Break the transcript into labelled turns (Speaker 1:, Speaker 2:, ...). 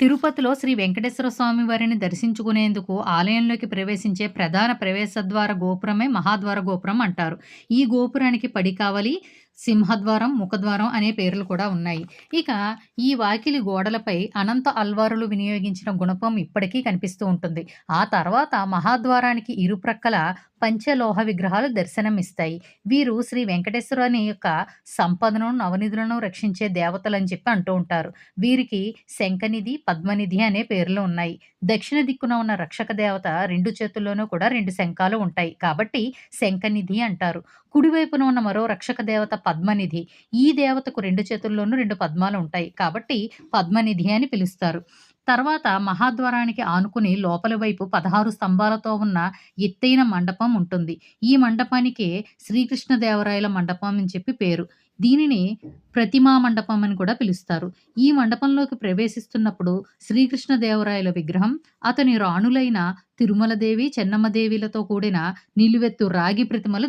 Speaker 1: తిరుపతిలో శ్రీ వెంకటేశ్వర స్వామి వారిని దర్శించుకునేందుకు ఆలయంలోకి ప్రవేశించే ప్రధాన ప్రవేశద్వార గోపురమే మహాద్వార గోపురం అంటారు. ఈ గోపురానికి పడి కావలి సింహద్వారం ముఖద్వారం అనే పేర్లు కూడా ఉన్నాయి. ఇక ఈ వాకిలి గోడలపై అనంత అల్వారులు వినియోగించిన గుణపం ఇప్పటికీ కనిపిస్తూ ఉంటుంది. ఆ తర్వాత మహాద్వారానికి ఇరుప్రక్కల పంచలోహ విగ్రహాలు దర్శనమిస్తాయి. వీరు శ్రీ వెంకటేశ్వరుని యొక్క సంపదను నవనిధులను రక్షించే దేవతలని చెప్పి అంటూ ఉంటారు. వీరికి శంఖనిధి పద్మనిధి అనే పేర్లు ఉన్నాయి. దక్షిణ దిక్కున ఉన్న రక్షక దేవత రెండు చేతుల్లోనూ కూడా రెండు శంఖాలు ఉంటాయి. కాబట్టి శంఖనిధి అంటారు. కుడివైపున ఉన్న మరో రక్షక దేవత పద్మనిధి. ఈ దేవతకు రెండు చేతుల్లోనూ రెండు పద్మాలు ఉంటాయి కాబట్టి పద్మనిధి అని పిలుస్తారు. తర్వాత మహాద్వారానికి ఆనుకుని లోపలి వైపు పదహారు స్తంభాలతో ఉన్న ఎత్తైన మండపం ఉంటుంది. ఈ మండపానికి శ్రీకృష్ణదేవరాయల మండపం అని చెప్పి పేరు. దీనిని ప్రతిమా మండపం అని కూడా పిలుస్తారు. ఈ మండపంలోకి ప్రవేశిస్తున్నప్పుడు శ్రీకృష్ణదేవరాయల విగ్రహం అతని రాణులైన తిరుమలదేవి చెన్నమ్మదేవిలతో కూడిన నిలువెత్తు రాగి ప్రతిమలు